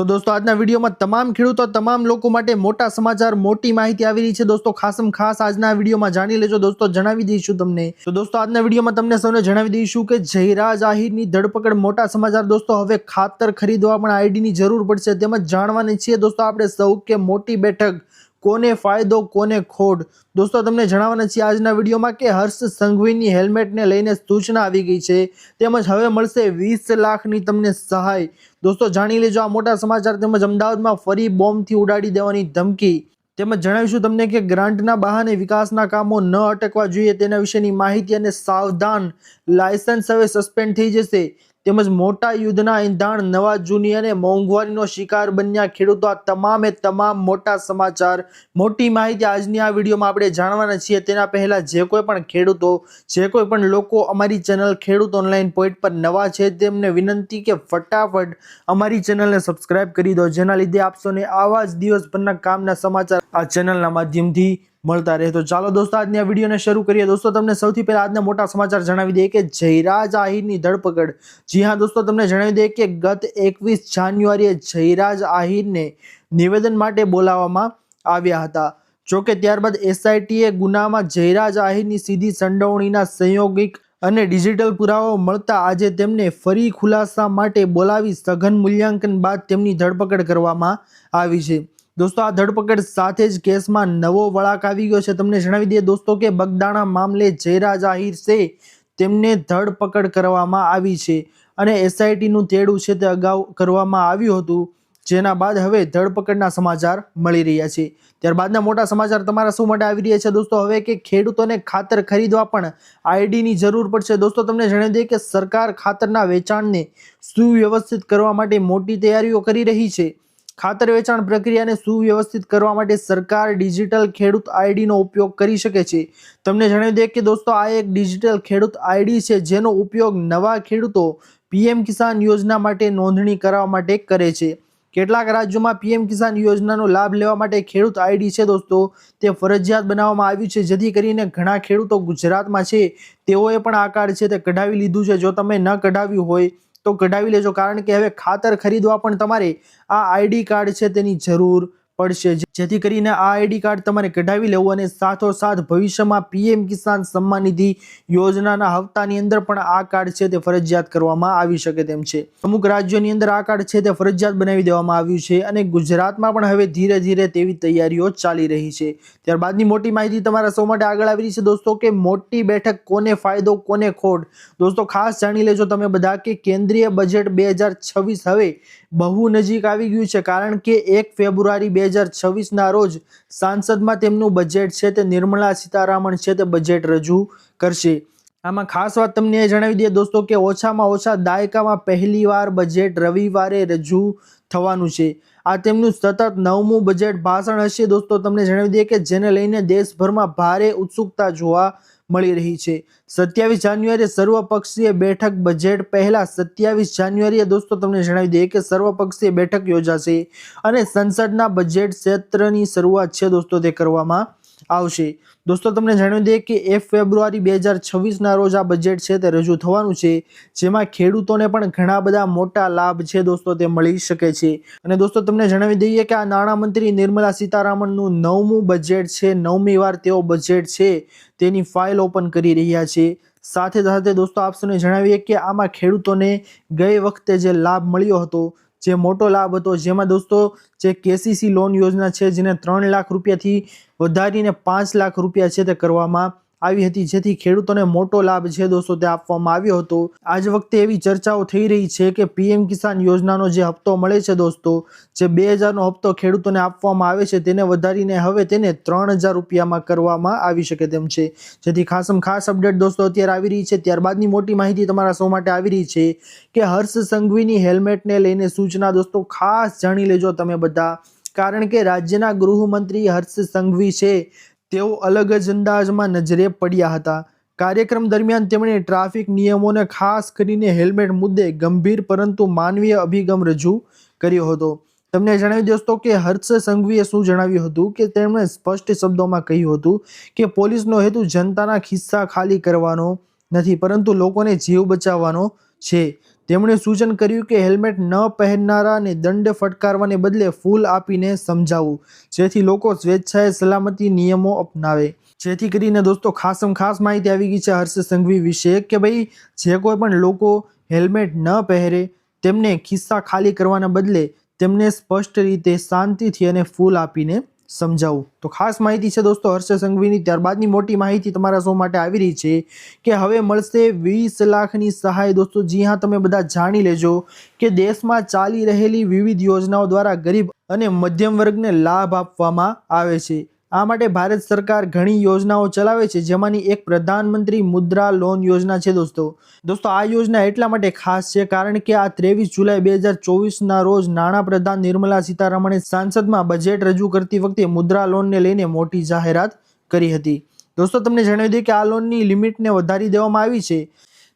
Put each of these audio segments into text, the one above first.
તો દોસ્તો, આજના વિડીયોમાં તમામ ખેડૂતો, તમામ લોકો માટે મોટા સમાચાર, મોટી માહિતી આવી રહી છે. દોસ્તો, ખાસમ ખાસ આજના વિડીયોમાં જાણી લેજો. દોસ્તો, જણાવી દઈશું તમને. તો દોસ્તો, આજના વિડીયોમાં તમને સૌને જણાવી દઈશું કે જયરાજ આહિરની ધરપકડ મોટા સમાચાર. દોસ્તો, હવે ખાતર ખરીદવા પણ આઈડીની જરૂર પડશે. તેમજ જાણવાની છીએ, દોસ્તો, આપણે સૌ કે મોટી બેઠક કોને ફાયદો, કોને ખોટ દોસ્તો, તમને જણાવવાના છીએ આજના વિડીયોમાં કે હર્ષ સંઘવીની હેલ્મેટને લઈને સૂચના આવી ગઈ છે. તેમજ હવે મળશે વીસ લાખની તમને સહાય. દોસ્તો, જાણી લેજો આ મોટા સમાચાર તેમજ અમદાવાદમાં ફરી બોમ્બથી ઉડાડી દેવાની ધમકી. તેમજ જણાવીશું તમને કે ગ્રાન્ટના બહાને વિકાસના કામો ન અટકવા જોઈએ તેના વિશેની માહિતી અને સાવધાન લાયસન્સ હવે સસ્પેન્ડ થઈ જશે. તેમજ મોટા યુદ્ધના ઈંધાણ નવા જૂની અને મોંઘવારીનો શિકાર બન્યા ખેડૂતો. આ તમામે તમામ મોટા સમાચાર, મોટી માહિતી આજની આ વિડીયોમાં આપણે જાણવાના છીએ. તેના પહેલાં જે કોઈ પણ ખેડૂતો, જે કોઈ પણ લોકો અમારી ચેનલ ખેડૂત ઓનલાઈન પોઈન્ટ પર નવા છે, તેમને વિનંતી કે ફટાફટ અમારી ચેનલને સબસ્ક્રાઈબ કરી દો. જેના લીધે આપશોને આવા જ દિવસભરના કામના સમાચાર આ ચેનલના માધ્યમથી મળતા રહે. તો ચાલો દોસ્તો, આજની આ વિડીયોને શરૂ કરીએ. દોસ્તો, તમને સૌથી પહેલા આજના મોટા સમાચાર જણાવી દઈએ કે જયરાજ આહિરની ધરપકડ. જી હા, દોસ્તો, તમને જણાવી દઈએ કે ગત એકવીસ જાન્યુઆરીએ જયરાજ આહિરને નિવેદન માટે બોલાવવામાં આવ્યા હતા. જોકે ત્યારબાદ એસઆઈટીએ ગુનામાં જયરાજ આહિરની સીધી સંડોવણીના સંયોગિક અને ડિજિટલ પુરાવાઓ મળતા આજે તેમને ફરી ખુલાસા માટે બોલાવી સઘન મૂલ્યાંકન બાદ તેમની ધરપકડ કરવામાં આવી છે. દોસ્તો, આ ધરપકડ સાથે જ કેસમાં નવો વળાક આવી ગયો છે. તમને જણાવી દઈએ દોસ્તો કે બગદાણા મામલે જયરા જાહિર છે તેમને ધરપકડ કરવામાં આવી છે અને એસઆઈટીનું તેડું છે તે અગાઉ કરવામાં આવ્યું હતું. જેના બાદ હવે ધરપકડના સમાચાર મળી રહ્યા છે. ત્યારબાદના મોટા સમાચાર તમારા શું માટે આવી રહ્યા છે દોસ્તો. હવે કે ખેડૂતોને ખાતર ખરીદવા પણ આઈડીની જરૂર પડશે. દોસ્તો, તમને જણાવી દઈએ કે સરકાર ખાતરના વેચાણને સુવ્યવસ્થિત કરવા માટે મોટી તૈયારીઓ કરી રહી છે. ખાતર વેચાણ પ્રક્રિયાને સુવ્યવસ્થિત કરવા માટે સરકાર ડિજિટલ ખેડૂત આઈડીનો ઉપયોગ કરી શકે છે. તમને જણાવી દઈએ કે દોસ્તો, આ એક ડિજિટલ ખેડૂત આઈડી છે, જેનો ઉપયોગ નવા ખેડૂતો પીએમ કિસાન યોજના માટે નોંધણી કરાવવા માટે કરે છે. કેટલાક રાજ્યોમાં પીએમ કિસાન યોજનાનો લાભ લેવા માટે ખેડૂત આઈડી છે દોસ્તો. તે ફરજિયાત બનાવવામાં આવ્યું છે, જેથી કરીને ઘણા ખેડૂતો ગુજરાતમાં છે, તેઓએ પણ આ કાર્ડ છે તે કઢાવી લીધું છે. જો તમે ન કઢાવ્યું હોય તો કઢાવી લેજો. કારણ કે હવે ખાતર ખરીદવા પણ તમારે આ આઈડી કાર્ડ છે તેની જરૂર પડશે. જેથી કરીને આ આઈડી કાર્ડ તમારે કઢાવી લેવું અને સાથોસાથ ભવિષ્યમાં પીએમ કિસાન સન્માન નિધિ યોજનાના હપ્તાની અંદર પણ આ કાર્ડ છે તે ફરજિયાત કરવામાં આવી શકે તેમ છે. અમુક રાજ્યોની અંદર આ કાર્ડ છે તે ફરજિયાત બનાવી દેવામાં આવ્યું છે અને ગુજરાતમાં પણ હવે ધીરે ધીરે તેવી તૈયારીઓ ચાલી રહી છે. ત્યારબાદની મોટી માહિતી તમારા સૌ માટે આગળ આવી રહી છે. દોસ્તો, કે મોટી બેઠક કોને ફાયદો, કોને ખોટ? દોસ્તો, ખાસ જાણી લેજો તમે બધા કે કેન્દ્રીય બજેટ બે હવે બહુ નજીક આવી ગયું છે. કારણ કે એક ફેબ્રુઆરી બે હજાર છવ્વીસના રોજ સાંસદમાં તેમનું બજેટ છે તે નિર્મલા સીતારામન છે તે બજેટ રજૂ કરશે. આમાં ખાસ વાત તમને એ જણાવી દઈએ દોસ્તો કે ઓછામાં ઓછા દાયકામાં પહેલીવાર બજેટ રવિવારે રજૂ થવાનું છે. આ તેમનું સતત નવમું બજેટ ભાષણ હશે દોસ્તો. તમને જણાવી દઈએ કે જેને લઈને દેશભરમાં ભારે ઉત્સુકતા જોવા મળી રહી છે. સત્યાવીસ જાન્યુઆરીએ સર્વપક્ષીય બેઠક બજેટ પહેલા સત્યાવીસ જાન્યુઆરીએ દોસ્તો તમને જણાવી દઈએ કે સર્વપક્ષીય બેઠક યોજાશે અને સંસદના બજેટ ક્ષેત્રની શરૂઆત છે દોસ્તો તે કરવામાં. આવશે. દોસ્તો, તમને જણાવી દઈએ કે એક ફેબ્રુઆરી બે હજાર છવ્વીસના રોજ આ બજેટ છે તે રજૂ થવાનું છે, જેમાં ખેડૂતોને પણ ઘણા બધા મોટા લાભ છે દોસ્તો, તે મળી શકે છે. અને દોસ્તો, તમને જણાવી દઈએ કે આ નાણામંત્રી નિર્મલા સીતારામનનું નવમું બજેટ છે, નવમી વાર તેઓ બજેટ છે, તેની ફાઇલ ઓપન કરી રહ્યા છે. સાથે સાથે દોસ્તો આપસોને જણાવીએ કે આમાં ખેડૂતોને ગઈ વખતે જે લાભ મળ્યો હતો જે મોટો લાભ હતો. જેમાં દોસ્તો, જે કેસીસી લોન યોજના છે, જેને ત્રણ લાખ રૂપિયાથી વધારીને પાંચ લાખ રૂપિયા છે તે કરવામાં આવી હતી, જેથી ખેડૂતોને મોટો લાભ છે દોસ્તો તે આપવામાં આવ્યો હતો. આજ વખતે એવી ચર્ચાઓ થઈ રહી છે કે પીએમ કિસાન યોજનાનો જે હપ્તો મળે છે દોસ્તો, જે બે હજારનો હપ્તો ખેડૂતોને આપવામાં આવે છે તેને વધારીને હવે તેને ત્રણ હજાર રૂપિયામાં કરવામાં આવી શકે તેમ છે. જેથી ખાસમ ખાસ અપડેટ દોસ્તો અત્યારે આવી રહી છે. ત્યારબાદની મોટી માહિતી તમારા સૌ માટે આવી રહી છે કે હર્ષ સંઘવીની હેલ્મેટને લઈને સૂચના દોસ્તો ખાસ જાણી લેજો તમે બધા. કારણ કે રાજ્યના ગૃહમંત્રી હર્ષ સંઘવી છે. તેઓ અલગ જ અંદાજમાં નજરે પડ્યા હતા. કાર્યક્રમ દરમિયાન તેમણે ટ્રાફિક નિયમોને ખાસ કરીને હેલ્મેટ મુદ્દે ગંભીર પરંતુ માનવીય અભિગમ રજૂ કર્યો હતો. તમને જણાવી દોસ્તો કે હર્ષ સંઘવીએ શું જણાવ્યું હતું કે તેમણે સ્પષ્ટ શબ્દોમાં કહ્યું હતું કે પોલીસનો હેતુ જનતાના ખિસ્સા ખાલી કરવાનો નથી, પરંતુ લોકોને જીવ બચાવવાનો છે. તેમણે સૂચન કર્યું કે હેલ્મેટ ન પહેરનારાને દંડ ફટકારવાને બદલે ફૂલ આપીને સમજાવવું જેથી લોકો સ્વેચ્છાએ સલામતી નિયમો અપનાવે. જેથી કરીને દોસ્તો, ખાસમ ખાસ માહિતી આવી ગઈ છે હર્ષ સંઘવી વિશે કે ભાઈ, જે કોઈ પણ લોકો હેલ્મેટ ન પહેરે, તેમને ખિસ્સા ખાલી કરવાના બદલે તેમને સ્પષ્ટ રીતે શાંતિથી અને ફૂલ આપીને સમજાવું. તો ખાસ માહિતી છે દોસ્તો હર્ષ સંઘવીની. ત્યારબાદની મોટી માહિતી તમારા સૌ માટે આવી રહી છે કે હવે મળશે વીસ લાખની સહાય. દોસ્તો, જી હા, તમે બધા જાણી લેજો કે દેશમાં ચાલી રહેલી વિવિધ યોજનાઓ દ્વારા ગરીબ અને મધ્યમ વર્ગને લાભ આપવામાં આવે છે. આ માટે ભારત સરકાર ઘણી યોજનાઓ ચલાવે છે, જેમાંની એક પ્રધાનમંત્રી મુદ્રા લોન યોજના છે દોસ્તો. દોસ્તો, આ યોજના એટલા માટે ખાસ છે કારણ કે આ ત્રેવીસ જુલાઈ બે હજાર ચોવીસના રોજ નાણાપ્રધાન નિર્મલા સીતારમણે સાંસદમાં બજેટ રજૂ કરતી વખતે મુદ્રા લોનને લઈને મોટી જાહેરાત કરી હતી. દોસ્તો, તમને જણાવી દઈએ કે આ લોનની લિમિટને વધારી દેવામાં આવી છે.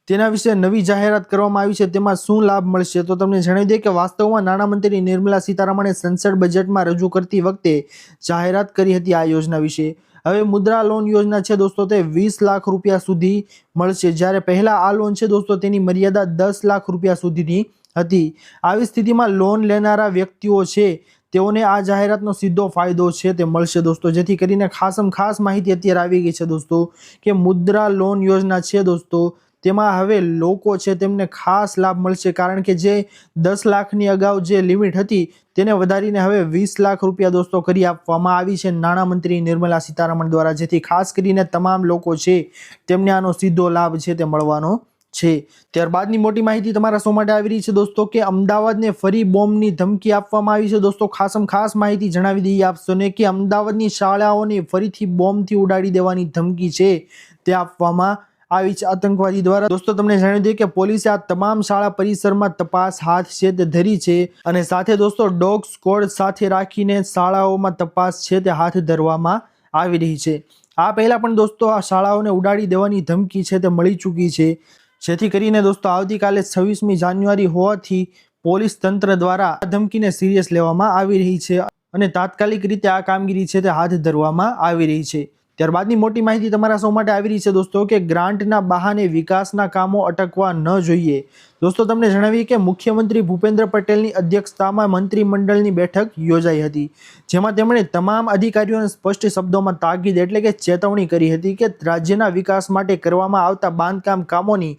તેના વિશે નવી જાહેરાત કરવામાં આવી છે. તેમાં શું લાભ મળશે? તો તમને જણાવી દઈએ કે વાસ્તવમાં નાણામંત્રી નિર્મલા સીતારામણે સંસદ બજેટમાં રજૂ કરતી વખતે જાહેરાત કરી હતી આ યોજના વિશે. હવે મુદ્રા લોન યોજના છે દોસ્તો, તે વીસ લાખ રૂપિયા સુધી મળશે. જ્યારે પહેલાં આ લોન છે દોસ્તો, તેની મર્યાદા દસ લાખ રૂપિયા સુધીની હતી. આવી સ્થિતિમાં લોન લેનારા વ્યક્તિઓ છે, તેઓને આ જાહેરાતનો સીધો ફાયદો છે તે મળશે દોસ્તો. જેથી કરીને ખાસમ ખાસ માહિતી અત્યારે આવી ગઈ છે દોસ્તો, કે મુદ્રા લોન યોજના છે દોસ્તો તેમાં હવે લોકો છે તેમને ખાસ લાભ મળશે કારણ કે જે દસ લાખની અગાઉ જે લિમિટ હતી તેને વધારીને હવે વીસ લાખ રૂપિયા દોસ્તો કરી આપવામાં આવી છે નાણામંત્રી નિર્મલા સીતારમણ દ્વારા, જેથી ખાસ કરીને તમામ લોકો છે તેમને આનો સીધો લાભ છે તે મળવાનો છે. ત્યારબાદની મોટી માહિતી તમારા શો માટે આવી રહી છે દોસ્તો કે અમદાવાદને ફરી બોમ્બની ધમકી આપવામાં આવી છે. દોસ્તો ખાસમ ખાસ માહિતી જણાવી દઈએ આપશો ને કે અમદાવાદની શાળાઓને ફરીથી બોમ્બથી ઉડાડી દેવાની ધમકી છે તે આપવામાં આવી છે આતંકવાદી દ્વારા. દોસ્તો, તમને જણાવી દઈએ કે પોલીસે આ તમામ શાળા પરિસરમાં તપાસ હાથ છે તે ધરી છે અને સાથે દોસ્તો, ડોગ સ્કોડ સાથે રાખીને શાળાઓમાં તપાસ છે તે હાથ ધરવામાં આવી રહી છે. આ પહેલા પણ દોસ્તો, આ શાળાઓને ઉડાડી દેવાની ધમકી છે તે મળી ચૂકી છે. જેથી કરીને દોસ્તો, આવતીકાલે છવ્વીસમી જાન્યુઆરી હોવાથી પોલીસ તંત્ર દ્વારા આ ધમકીને સિરિયસ લેવામાં આવી રહી છે અને તાત્કાલિક રીતે આ કામગીરી છે તે હાથ ધરવામાં આવી રહી છે. ત્યારબાદની મોટી માહિતી તમારા સૌ માટે આવી રહી છે દોસ્તો કે ગ્રાન્ટના બહાને વિકાસના કામો અટકવા ન જોઈએ. દોસ્તો તમને જણાવીએ કે મુખ્યમંત્રી ભૂપેન્દ્ર પટેલની અધ્યક્ષતામાં મંત્રીમંડળની બેઠક યોજાઈ હતી, જેમાં તેમણે તમામ અધિકારીઓને સ્પષ્ટ શબ્દોમાં તાકીદ એટલે કે ચેતવણી કરી હતી કે રાજ્યના વિકાસ માટે કરવામાં આવતા બાંધકામ કામોની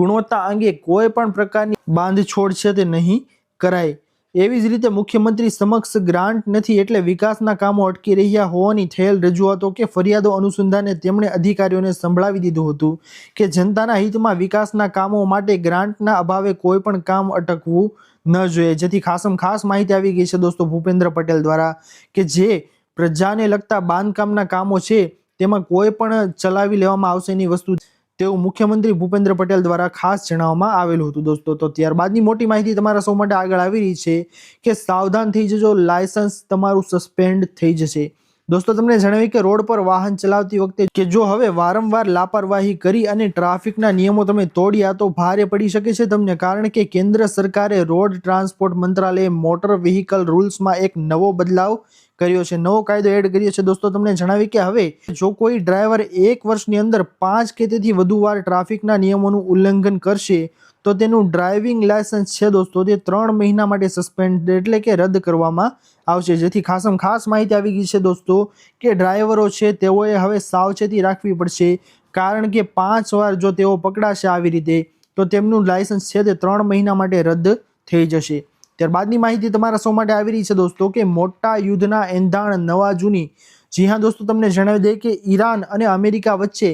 ગુણવત્તા અંગે કોઈ પણ પ્રકારની બાંધછોડ છે તે નહીં કરાય. એવી જ રીતે મુખ્યમંત્રી સમક્ષ ગ્રાન્ટ નથી એટલે વિકાસના કામો અટકી રહ્યા હોવાની થયેલ રજૂઆતો કે ફરિયાદો અનુસંધાને તેમણે અધિકારીઓને સંભળાવી દીધું હતું કે જનતાના હિતમાં વિકાસના કામો માટે ગ્રાન્ટના અભાવે કોઈ પણ કામ અટકવું ન જોઈએ. જેથી ખાસમ ખાસ માહિતી આવી ગઈ છે દોસ્તો ભૂપેન્દ્ર પટેલ દ્વારા કે જે પ્રજાને લગતા બાંધકામના કામો છે તેમાં કોઈ પણ ચલાવી લેવામાં આવશે એની વસ્તુ તેવું મુખ્યમંત્રી ભૂપેન્દ્ર પટેલ દ્વારા ખાસ જણાવવામાં આવેલું હતું. દોસ્તો, તો ત્યારબાદની મોટી માહિતી તમારા સૌ માટે આગળ આવી રહી છે કે સાવધાન થઈ જજો લાયસન્સ તમારું સસ્પેન્ડ થઈ જશે દોસ્તો, તમને જણાવી કે રોડ પર વાહન ચલાવતી વખતે કે જો હવે વારંવાર લાપરવાહી કરી અને ટ્રાફિકના નિયમો તમે તોડ્યા તો ભારે પડી શકે છે તમને, કારણ કે કેન્દ્ર સરકારે રોડ ટ્રાન્સપોર્ટ મંત્રાલયે મોટર વ્હીકલ રૂલ્સમાં એક નવો બદલાવ કર્યો છે, નવો કાયદો એડ કર્યો છે. દોસ્તો, તમને જણાવી કે હવે જો કોઈ ડ્રાઈવર એક વર્ષની અંદર પાંચ કે તેથી વધુ વાર ટ્રાફિકના નિયમોનું ઉલ્લંઘન કરશે તો તેનું ડ્રાઇવિંગ લાયસન્સ છે દોસ્તો, તે ત્રણ મહિના માટે સસ્પેન્ડ એટલે કે રદ કરવામાં આવશે. જેથી ખાસમ ખાસ માહિતી આવી ગઈ છે દોસ્તો કે ડ્રાઈવરો છે તેઓએ હવે સાવચેતી રાખવી પડશે. કારણ કે પાંચ વાર જો તેઓ પકડાશે આવી રીતે, તો તેમનું લાયસન્સ છે તે ત્રણ મહિના માટે રદ થઈ જશે. ત્યારબાદની માહિતી તમારા સૌ માટે આવી રહી છે દોસ્તો કે મોટા યુદ્ધના એંધાણ નવા જૂની. જી હા દોસ્તો, તમને જણાવી દે કે ઈરાન અને અમેરિકા વચ્ચે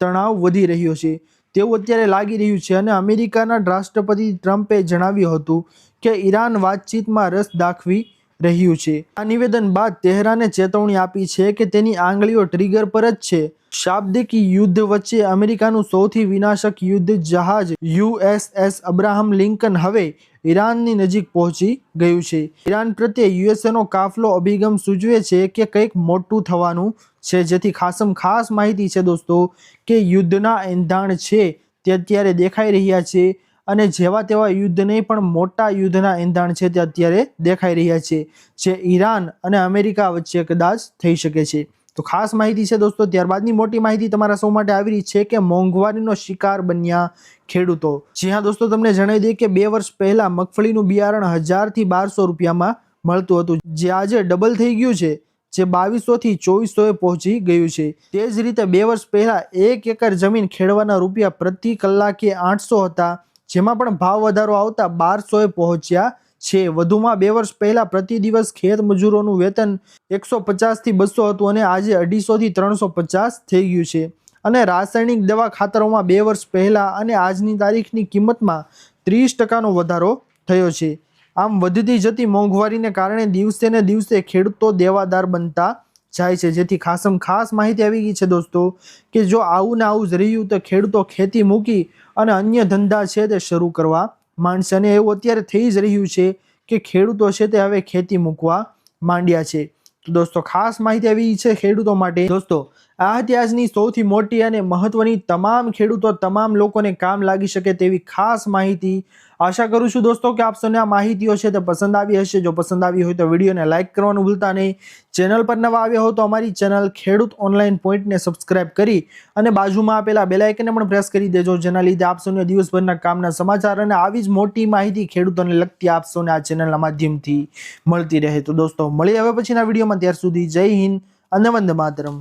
તણાવ વધી રહ્યો છે. તેવું અત્યારે લાગી રહ્યું છે અને અમેરિકાના રાષ્ટ્રપતિ ટ્રમ્પે જણાવ્યું હતું કે ઈરાન વાતચીતમાં રસ દાખવી રહ્યું છે. આ નિવેદન બાદ તેહરાને ચેતવણી આપી છે કે તેની આંગળીઓ ટ્રિગર પર જ છે. શાબ્દિક યુદ્ધ વચ્ચે અમેરિકાનું સૌથી વિનાશક યુદ્ધ જહાજ યુએસએસ અબ્રાહમ લિંકન હવે ઈરાનની નજીક પહોંચી ગયું છે. ઈરાન પ્રત્યે યુએસએનો કાફલો અભિગમ સૂચવે છે કે કંઈક મોટું થવાનું છે. જેથી ખાસમ ખાસ માહિતી છે દોસ્તો કે યુદ્ધના એંધાણ છે તે અત્યારે દેખાઈ રહ્યા છે અને જેવા તેવા યુદ્ધ નહીં પણ મોટા યુદ્ધના એંધાણ છે તે અત્યારે દેખાઈ રહ્યા છે. જે ઈરાન અને અમેરિકા વચ્ચે કદાચ થઈ શકે છે. તો ખાસ માહિતી છે દોસ્તો, ત્યારબાદની મોટી માહિતી તમારા સૌ માટે આવી રહી છે કે મોંઘવારીનો શિકાર બન્યા ખેડૂતો. જી હા દોસ્તો, તમને જણાવી દઈએ કે બે વર્ષ પહેલા મગફળીનું બિયારણ હજારથી બારસો રૂપિયામાં મળતું હતું, જે આજે ડબલ થઈ ગયું છે, જે બાવીસોથી ચોવીસોએ પહોંચી ગયું છે. તે જ રીતે બે વર્ષ પહેલાં એક એકર જમીન ખેડવાના રૂપિયા પ્રતિ કલાકે આઠસો હતા, જેમાં પણ ભાવ વધારો આવતા બારસોએ પહોંચ્યા છે. વધુમાં બે વર્ષ પહેલા પ્રતિ દિવસ ખેત મજૂરોનું વેતન એકસો પચાસથી બસો હતું અને આજે અઢીસોથી ત્રણસો પચાસ થઈ ગયું છે. અને રાસાયણિક દવા ખાતરોમાં બે વર્ષ પહેલા અને આજની તારીખની કિંમતમાં ત્રીસ ટકાનો વધારો થયો છે. આમ વધતી જતી મોંઘવારીને કારણે દિવસે ને દિવસે ખેડૂતો દેવાદાર બનતા જાય છે. જેથી ખાસમ ખાસ માહિતી આવી ગઈ છે દોસ્તો કે જો આવું ને આવું જ રહ્યું તો ખેડૂતો ખેતી મૂકી અને અન્ય ધંધા છે તે શરૂ કરવા માંડશે એવું અત્યારે થઈ જ રહ્યું છે કે ખેડૂતો છે તે હવે ખેતી મૂકવા માંડ્યા છે. તો દોસ્તો, ખાસ માહિતી આવી છે ખેડૂતો માટે. દોસ્તો આ ઇતિહાસની સૌથી મોટી અને મહત્વની તમામ ખેડૂતો તમામ લોકોને કામ લાગી શકે તેવી ખાસ માહિતી. આશા કરું છું દોસ્તો કે આપ સૌને આ માહિતીઓ છે તે પસંદ આવી હશે. જો પસંદ આવી હોય તો વિડીયોને લાઇક કરવાનું ભૂલતા નહીં. ચેનલ પર નવા આવ્યા હો તો અમારી ચેનલ ખેડૂત ઓનલાઈન પોઈન્ટને સબસ્ક્રાઇબ કરી અને બાજુમાં આપેલા બેલાઇકનને પણ પ્રેસ કરી દેજો, જેના લીધે આપ સૌને દિવસભરના કામના સમાચાર અને આવી જ મોટી માહિતી ખેડૂતોને લગતી આપ સૌને આ ચેનલના માધ્યમથી મળતી રહે. તો દોસ્તો મળી હવે પછીના વિડીયોમાં. ત્યાર સુધી જય હિન્દ અને વંદે માતરમ.